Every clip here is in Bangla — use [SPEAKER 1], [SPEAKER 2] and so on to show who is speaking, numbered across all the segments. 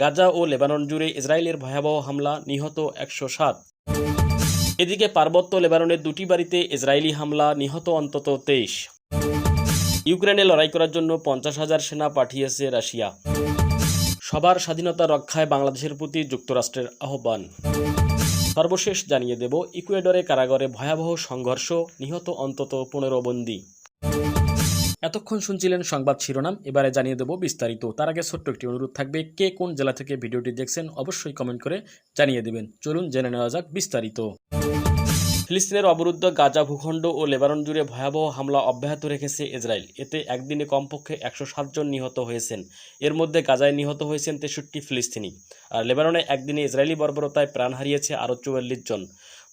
[SPEAKER 1] গাজা ও লেবানন জুড়ে ইসরায়েলের ভয়াবহ হামলা, নিহত একশো সাত। এদিকে পার্বত্য লেবাননের দুটি বাড়িতে ইসরায়েলি হামলা, নিহত অন্তত তেইশ। ইউক্রেনে লড়াই করার জন্য পঞ্চাশ হাজার সেনা পাঠিয়েছে রাশিয়া। সবার স্বাধীনতা রক্ষায় বাংলাদেশের প্রতি যুক্তরাষ্ট্রের আহ্বান। সর্বশেষ জানিয়ে দেব, ইকুয়েডরে কারাগারে ভয়াবহ সংঘর্ষ, নিহত অন্তত পনেরো বন্দী। এতক্ষণ শুনছিলেন সংবাদ শিরোনাম, এবারে জানিয়ে দেব বিস্তারিত। তার আগে ছোট্ট একটি অনুরোধ থাকবে, কে কোন জেলা থেকে ভিডিওটি দেখছেন অবশ্যই কমেন্ট করে জানিয়ে দেবেন। চলুন জেনে নেওয়া যাক বিস্তারিত। ফিলিস্তিনের অবরুদ্ধ গাজা ভূখণ্ড ও লেবানন জুড়ে ভয়াবহ হামলা অব্যাহত রেখেছে ইসরায়েল। এতে একদিনে কমপক্ষে একশো সাত জন নিহত হয়েছেন। এর মধ্যে গাজায় নিহত হয়েছেন তেষট্টি ফিলিস্তিনি। আর লেবাননে একদিনে ইসরায়েলি বর্বরতায় প্রাণ হারিয়েছে আরও চুয়াল্লিশ জন।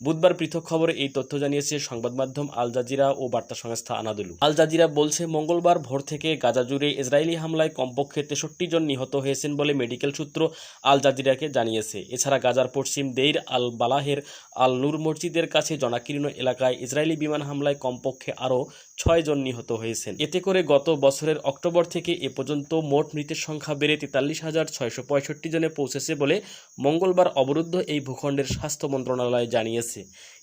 [SPEAKER 1] বুধবার পৃথক খবরে এই তথ্য জানিয়েছে সংবাদ মাধ্যম আল জাজিরা ও বার্তা সংস্থা আনাদুলু। আল জাজিরা বলছে, মঙ্গলবার ভোর থেকে গাজা জুড়ে ইসরায়েলি হামলায় কমপক্ষে তেষট্টি জন নিহত হয়েছেন বলে মেডিকেল সূত্র আল জাজিরাকে জানিয়েছে। এছাড়া গাজার পশ্চিম দেইর আল বালাহের আল নূর মসজিদের কাছে জনাকীর্ণ এলাকায় ইসরায়েলি বিমান হামলায় কমপক্ষে আরও ছয় জন নিহত হয়েছেন। এতে করে গত বছরের অক্টোবর থেকে এ পর্যন্ত মোট মৃতের সংখ্যা বেড়ে তেতাল্লিশ হাজার ছয়শো পঁয়ষট্টি জনে পৌঁছেছে বলে মঙ্গলবার অবরুদ্ধ এই ভূখণ্ডের স্বাস্থ্য মন্ত্রণালয় জানিয়েছে।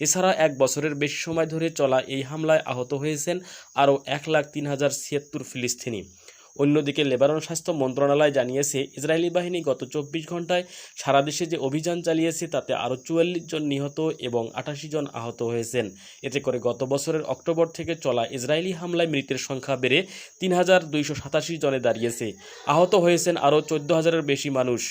[SPEAKER 1] এছাড়া এক বছরের বেশি সময় ধরে চলা এই হামলায় আহত হয়েছেন আরও এক লাখ তিন হাজার ছিয়াত্তর ফিলিস্তিনি। অন্যদিকে লেবানন স্বাস্থ্য মন্ত্রণালয় জানিয়েছে, ইসরায়েলি বাহিনী গত চব্বিশ ঘন্টায় সারা দেশে যে অভিযান চালিয়েছে তাতে আরও চুয়াল্লিশ জন নিহত এবং আটাশি জন আহত হয়েছেন। এতে করে গত বছরের অক্টোবর থেকে চলা ইসরায়েলি হামলায় মৃতের সংখ্যা বেড়ে তিন হাজার দুইশো সাতাশি জনে দাঁড়িয়েছে। আহত হয়েছেন আরও চোদ্দ হাজারের বেশি মানুষ।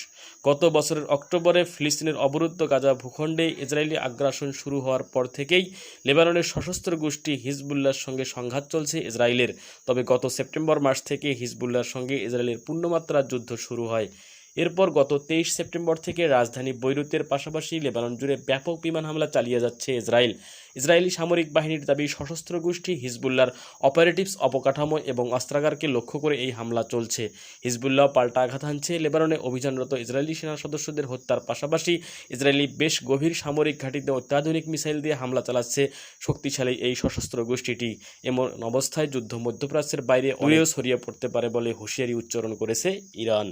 [SPEAKER 1] গত বছরের অক্টোবরে ফিলিস্তিনের অবরুদ্ধ গাজা ভূখণ্ডে ইসরায়েলি আগ্রাসন শুরু হওয়ার পর থেকেই লেবাননের সশস্ত্র গোষ্ঠী হিজবুল্লার সঙ্গে সংঘাত চলছে ইসরায়েলের। তবে গত সেপ্টেম্বর মাস থেকে হিজবুল্লার সঙ্গে ইসরায়েলের পূর্ণমাত্রার যুদ্ধ শুরু হয়। এরপর গত তেইশ সেপ্টেম্বর থেকে রাজধানী বৈরুতের পাশাপাশি লেবানন জুড়ে ব্যাপক বিমান হামলা চালিয়ে যাচ্ছে ইসরায়েল। ইসরায়েলি সামরিক বাহিনীর দাবি সশস্ত্র গোষ্ঠী হিজবুল্লাহর অপারেটিভস অবকাঠামো এবং অস্ত্রাগারকে লক্ষ্য করে এই হামলা চলছে। হিজবুল্লাহ পাল্টা আঘাত হানছে। লেবাননে অভিযানরত ইসরায়েলি সেনা সদস্যদের হত্যার পাশাপাশি ইসরায়েলি বেশ গভীর সামরিক ঘাঁটিতে অত্যাধুনিক মিসাইল দিয়ে হামলা চালাচ্ছে শক্তিশালী এই সশস্ত্র গোষ্ঠীটি। এমন অবস্থায় যুদ্ধ মধ্যপ্রাচ্যের বাইরে অনেও ছড়িয়ে পড়তে পারে বলে হুঁশিয়ারি উচ্চারণ করেছে ইরান।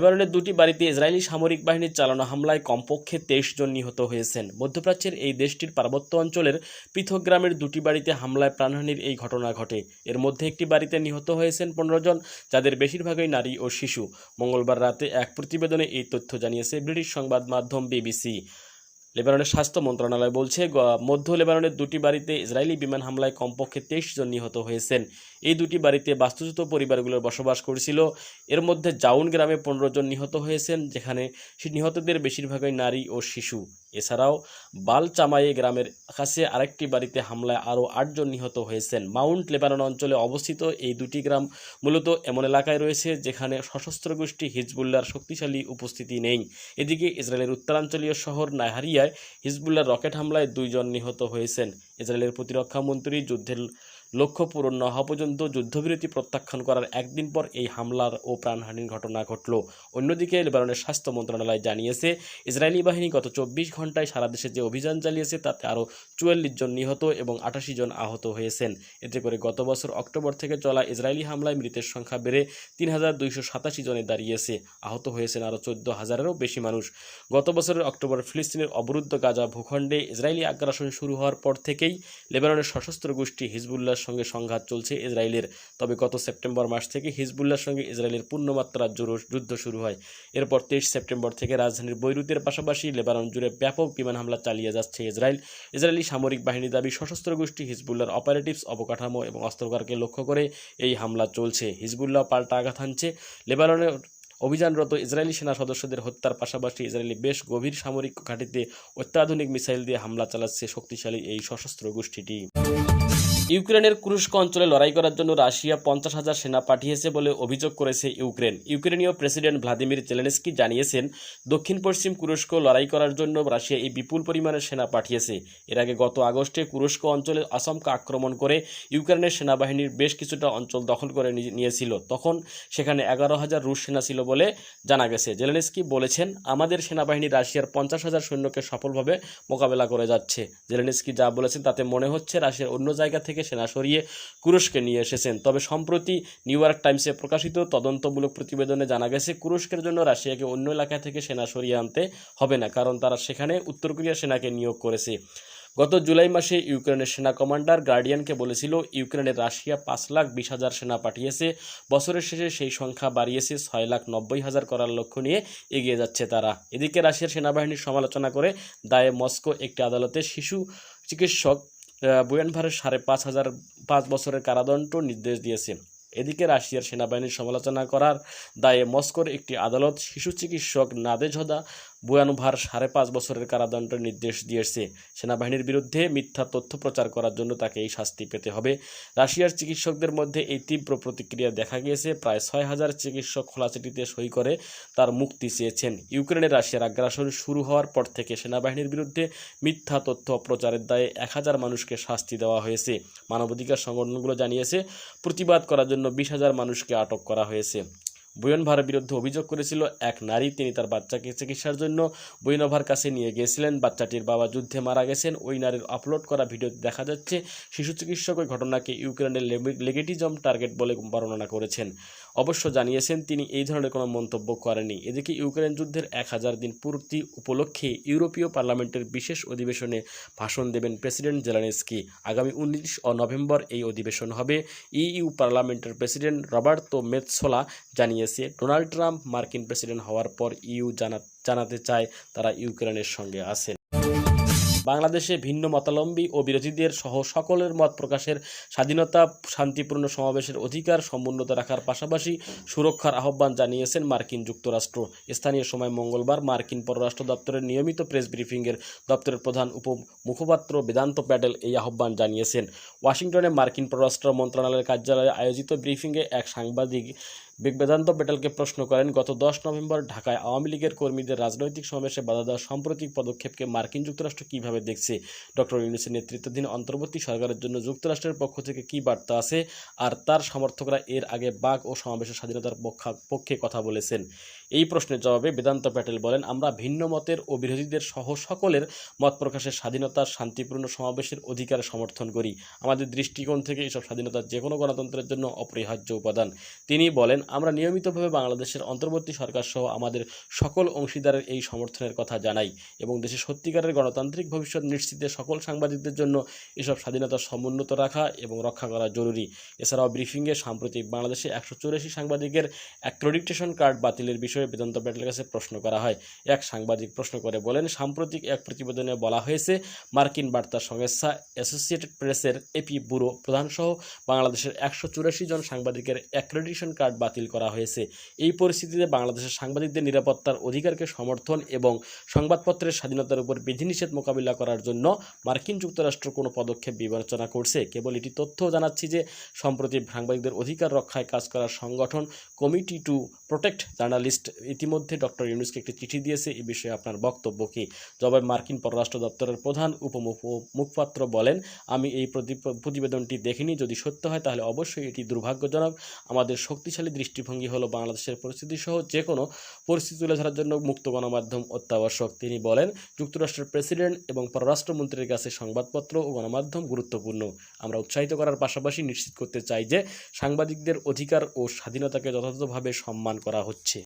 [SPEAKER 1] লেবাননের দুটি বাড়িতে ইসরায়েলি সামরিক বাহিনীর চালানো হামলায় কমপক্ষে তেইশ জন নিহত হয়েছেন। মধ্যপ্রাচ্যের এই দেশটির পার্বত্য অঞ্চলের পৃথক গ্রামের দুটি বাড়িতে হামলায় প্রাণহানির এই ঘটনা ঘটে। এর মধ্যে একটি বাড়িতে নিহত হয়েছেন পনেরো জন, যাদের বেশিরভাগই নারী ও শিশু। মঙ্গলবার রাতে এক প্রতিবেদনে এই তথ্য জানিয়েছে ব্রিটিশ সংবাদ মাধ্যম বিবিসি। লেবাননের স্বাস্থ্য মন্ত্রণালয় বলছে মধ্য লেবাননের দুটি বাড়িতে ইসরায়েলি বিমান হামলায় কমপক্ষে তেইশ জন নিহত হয়েছেন। এই দুটি বাড়িতে বাস্তুচ্যুত পরিবারগুলোর বসবাস করছিল। এর মধ্যে জাউন গ্রামে পনেরো জন নিহত হয়েছেন, যেখানে নিহতদের বেশিরভাগই নারী ও শিশু। এছাড়াও বালচামায়ে গ্রামের কাছে আরেকটি বাড়িতে হামলায় আরও আটজন নিহত হয়েছেন। মাউন্ট লেবানন অঞ্চলে অবস্থিত এই দুটি গ্রাম মূলত এমন এলাকায় রয়েছে যেখানে সশস্ত্র গোষ্ঠী হিজবুল্লার শক্তিশালী উপস্থিতি নেই। এদিকে ইসরায়েলের উত্তরাঞ্চলীয় শহর নাহারিয়ায় হিজবুল্লার রকেট হামলায় দুইজন নিহত হয়েছেন। ইসরায়েলের প্রতিরক্ষা মন্ত্রী যুদ্ধের লক্ষ্য পূরণ না হওয়া পর্যন্ত যুদ্ধবিরতি প্রত্যাখ্যান করার একদিন পর এই হামলার ও প্রাণহানির ঘটনা ঘটল। অন্যদিকে লেবাননের স্বাস্থ্য মন্ত্রণালয় জানিয়েছে, ইসরায়েলি বাহিনী গত চব্বিশ ঘন্টায় সারা দেশে যে অভিযান চালিয়েছে, তাতে আরও চুয়াল্লিশ জন নিহত এবং আটাশি জন আহত হয়েছেন। এতে করে গত বছর অক্টোবর থেকে চলা ইসরায়েলি হামলায় মৃতের সংখ্যা বেড়ে তিন হাজার দুইশো সাতাশি জনে দাঁড়িয়েছে। আহত হয়েছেন আরও চোদ্দ হাজারেরও বেশি মানুষ। গত বছরের অক্টোবর ফিলিস্তিনের অবরুদ্ধ গাজা ভূখণ্ডে ইসরায়েলি আগ্রাসন শুরু হওয়ার পর থেকেই লেবাননের সশস্ত্র গোষ্ঠী হিজবুল্লাহর সঙ্গে সংঘাত চলছে ইসরায়েলের। তবে গত সেপ্টেম্বর মাস থেকে হিজবুল্লাহর সঙ্গে ইসরায়েলের পূর্ণমাত্রার যুদ্ধ শুরু হয়। এরপর তেইশ সেপ্টেম্বর থেকে রাজধানীর বৈরুতের পাশাপাশি লেবানন জুড়ে ব্যাপক বিমান হামলা চালিয়ে যাচ্ছে ইসরায়েল। ইসরায়েলি সামরিক বাহিনী দাবি, সশস্ত্র গোষ্ঠী হিজবুল্লাহর অপারেটিভস অবকাঠামো এবং অস্ত্রকারকে লক্ষ্য করে এই হামলা চলছে। হিজবুল্লাহ পাল্টা আঘাত হানছে। লেবাননের অভিযানরত ইসরায়েলি সেনা সদস্যদের হত্যার পাশাপাশি ইসরায়েলি বেশ গভীর সামরিক ঘাঁটিতে অত্যাধুনিক মিসাইল দিয়ে হামলা চালাচ্ছে শক্তিশালী এই সশস্ত্র গোষ্ঠীটি। ইউক্রেনের কুরস্ক অঞ্চলে লড়াই করার জন্য রাশিয়া পঞ্চাশ হাজার সেনা পাঠিয়েছে বলে অভিযোগ করেছে ইউক্রেন। ইউক্রেনীয় প্রেসিডেন্ট ভ্লাদিমির জেলেনস্কি জানিয়েছেন দক্ষিণ পশ্চিম কুরস্ক লড়াই করার জন্য রাশিয়া এই বিপুল পরিমাণের সেনা পাঠিয়েছে। এর আগে গত আগস্টে কুরস্ক অঞ্চলে আসামকে আক্রমণ করে ইউক্রেনের সেনাবাহিনীর বেশ কিছুটা অঞ্চল দখল করে নিয়ে- নিয়েছিল। তখন সেখানে এগারো হাজার রুশ সেনা ছিল বলে জানা গেছে। জেলেনস্কি বলেছেন, আমাদের সেনাবাহিনী রাশিয়ার পঞ্চাশ হাজার সৈন্যকে সফলভাবে মোকাবেলা করে যাচ্ছে। জেলেনস্কি যা বলেছেন তাতে মনে হচ্ছে রাশিয়ার অন্য জায়গা থেকে থেকে সেনা সরিয়ে কুরস্কে নিয়ে এসেছেন। তবে সম্প্রতি নিউ ইয়র্ক টাইমসে প্রকাশিত তদন্তমূলক প্রতিবেদনে জানা গেছে, কুরস্কের জন্য রাশিয়াকে অন্য এলাকা থেকে সেনা সরিয়ে আনতে হবে না, কারণ তারা সেখানে উত্তর কোরিয়া সেনাকে নিয়োগ করেছে। গত জুলাই মাসে ইউক্রেনের সেনা কমান্ডার গার্ডিয়ানকে বলেছিল, ইউক্রেনে রাশিয়া পাঁচ লাখ বিশ হাজার সেনা পাঠিয়েছে। বছরের শেষে সেই সংখ্যা বাড়িয়েছে ছয় লাখ নব্বই হাজার করার লক্ষ্য নিয়ে এগিয়ে যাচ্ছে তারা। এদিকে রাশিয়ার সেনাবাহিনীর সমালোচনা করে দায়ে মস্কো একটি আদালতে শিশু চিকিৎসক বুয়ানভারের সাড়ে পাঁচ হাজার পাঁচ বছরের কারাদণ্ড নির্দেশ দিয়েছে। এদিকে রাশিয়ার সেনাবাহিনীর সমালোচনা করার দায়ে মস্কোর একটি আদালত শিশু চিকিৎসক নাদেঝদা বুয়ানোভার সাড়ে পাঁচ বছরের কারাদণ্ডের নির্দেশ দিয়েছে। সেনাবাহিনীর বিরুদ্ধে মিথ্যা তথ্য প্রচার করার জন্য তাকে এই শাস্তি পেতে হবে। রাশিয়ার চিকিৎসকদের মধ্যে এই তীব্র প্রতিক্রিয়া দেখা গিয়েছে। প্রায় ছয় হাজার চিকিৎসক খোলা চিঠিতে সই করে তার মুক্তি চেয়েছেন। ইউক্রেনে রাশিয়ার আগ্রাসন শুরু হওয়ার পর থেকে সেনাবাহিনীর বিরুদ্ধে মিথ্যা তথ্য প্রচারের দায়ে এক হাজার মানুষকে শাস্তি দেওয়া হয়েছে। মানবাধিকার সংগঠনগুলো জানিয়েছে, প্রতিবাদ করার জন্য বিশ হাজার মানুষকে আটক করা হয়েছে। বুয়নভারের বিরুদ্ধে অভিযোগ করেছিল এক নারী। তিনি তার বাচ্চাকে চিকিৎসার জন্য বুয়নভার কাছে নিয়ে গিয়েছিলেন। বাচ্চাটির বাবা যুদ্ধে মারা গেছেন। ওই নারীর আপলোড করা ভিডিওতে দেখা যাচ্ছে, শিশু চিকিৎসক ওই ঘটনাকে ইউক্রেনের লেগেটিজম টার্গেট বলে বর্ণনা করেছেন। অবশ্য জানিয়েছেন তিনি এই ধরনের কোনো মন্তব্য করেননি। এদিকে ইউক্রেন যুদ্ধের এক হাজার দিন পূর্তি উপলক্ষে ইউরোপীয় পার্লামেন্টের বিশেষ অধিবেশনে ভাষণ দেবেন প্রেসিডেন্ট জেলানেস্কি। আগামী উনিশ ও নভেম্বর এই অধিবেশন হবে, ইইউ পার্লামেন্টের প্রেসিডেন্ট রবার্তো মেৎসোলা জানিয়েছে। ডোনাল্ড ট্রাম্প মার্কিন প্রেসিডেন্ট হওয়ার পর ইউ জানা, জানাতে চায় তারা ইউক্রেনের সঙ্গে আছেন। বাংলাদেশে ভিন্ন মতাবলম্বী ও বিরোধীদের সহ সকলের মত প্রকাশের স্বাধীনতা, শান্তিপূর্ণ সমাবেশের অধিকার সমুন্নত রাখার পাশাপাশি সুরক্ষার আহ্বান জানিয়েছেন মার্কিন যুক্তরাষ্ট্র। স্থানীয় সময় মঙ্গলবার মার্কিন পররাষ্ট্র দপ্তরের নিয়মিত প্রেস ব্রিফিংয়ের দপ্তরের প্রধান উপ মুখপাত্র বেদান্ত প্যাটেল এই আহ্বান জানিয়েছেন। ওয়াশিংটনে মার্কিন পররাষ্ট্র মন্ত্রণালয়ের কার্যালয়ে আয়োজিত ব্রিফিংয়ে এক সাংবাদিক বিগ বেদান্ত প্যাটেলকে প্রশ্ন করেন, গত দশ নভেম্বর ঢাকায় আওয়ামী লীগের কর্মীদের রাজনৈতিক সমাবেশে বাধা দেওয়ার সাম্প্রতিক পদক্ষেপকে মার্কিন যুক্তরাষ্ট্র কীভাবে দেখছে? ডক্টর ইউনুসের নেতৃত্বাধীন অন্তর্বর্তী সরকারের জন্য যুক্তরাষ্ট্রের পক্ষ থেকে কি বার্তা আছে? আর তার সমর্থকরা এর আগে বাঘ ও সমাবেশের স্বাধীনতার পক্ষে কথা বলেছেন। এই প্রশ্নের জবাবে বেদান্ত প্যাটেল বলেন, আমরা ভিন্ন মতের ও বিরোধীদের সহ সকলের মত প্রকাশের স্বাধীনতার শান্তিপূর্ণ সমাবেশের অধিকার সমর্থন করি। আমাদের দৃষ্টিকোণ থেকে এসব স্বাধীনতা যে কোনো গণতন্ত্রের জন্য অপরিহার্য উপাদান। তিনি বলেন, আমরা নিয়মিতভাবে বাংলাদেশের অন্তর্বর্তী সরকার সহ আমাদের সকল অংশীদারের এই সমর্থনের কথা জানাই এবং দেশে সত্যিকারের গণতান্ত্রিক ভবিষ্যৎ নিশ্চিতে সকল সাংবাদিকদের জন্য এসব স্বাধীনতা সমুন্নত রাখা এবং রক্ষা করা জরুরি। এছাড়াও ব্রিফিংয়ে সাম্প্রতিক বাংলাদেশে একশো চুরাশি সাংবাদিকের অ্যাক্রেডিটেশন কার্ড বাতিলের বিষয়ে বেদান্ত প্যাটেলের কাছে প্রশ্ন করা হয়। এক সাংবাদিক প্রশ্ন করে বলেন, সাম্প্রতিক এক প্রতিবেদনে বলা হয়েছে, মার্কিন বার্তা সংস্থা অ্যাসোসিয়েটেড প্রেসের এপি ব্যুরো প্রধানসহ বাংলাদেশের একশো চুরাশি জন সাংবাদিকের অ্যাক্রেডিটেশন কার্ড বাতিল করা হয়েছে। এই পরিস্থিতিতে বাংলাদেশের সাংবাদিকদের নিরাপত্তার অধিকারকে সমর্থন এবং সংবাদপত্রের স্বাধীনতার উপর বিধিনিষেধ মোকাবিলা করার জন্য মার্কিন যুক্তরাষ্ট্র কোনো পদক্ষেপ বিবেচনা করছে। কেবল এটি তথ্য জানাচ্ছি যে, সম্প্রতি সাংবাদিকদের অধিকার রক্ষায় কাজ করার সংগঠন কমিটি টু প্রোটেক্ট জার্নালিস্ট। ইতিমধ্যে ডক্টর ইউনুসকে একটি চিঠি দিয়েছে। এই বিষয়ে আপনার বক্তব্য কী? জবাবে মার্কিন পররাষ্ট্র দপ্তরের প্রধান উপমুখ- মুখপাত্র বলেন, আমি এই প্রতিবেদনটি দেখিনি। যদি সত্য হয়, তাহলে অবশ্যই এটি দুর্ভাগ্যজনক। আমাদের শক্তিশালী দৃষ্টিভঙ্গি হলো বাংলাদেশের পরিস্থিতি সহ যে কোনো পরিস্থিতি তুলে ধরার জন্য মুক্ত গণমাধ্যম অত্যাবশ্যক। তিনি বলেন, যুক্তরাষ্ট্রের প্রেসিডেন্ট এবং পররাষ্ট্রমন্ত্রীর কাছে সংবাদপত্র ও গণমাধ্যম গুরুত্বপূর্ণ। আমরা উৎসাহিত করার পাশাপাশি নিশ্চিত করতে চাই যে সাংবাদিকদের অধিকার ও স্বাধীনতাকে যথাযথভাবে সম্মান করা হচ্ছে।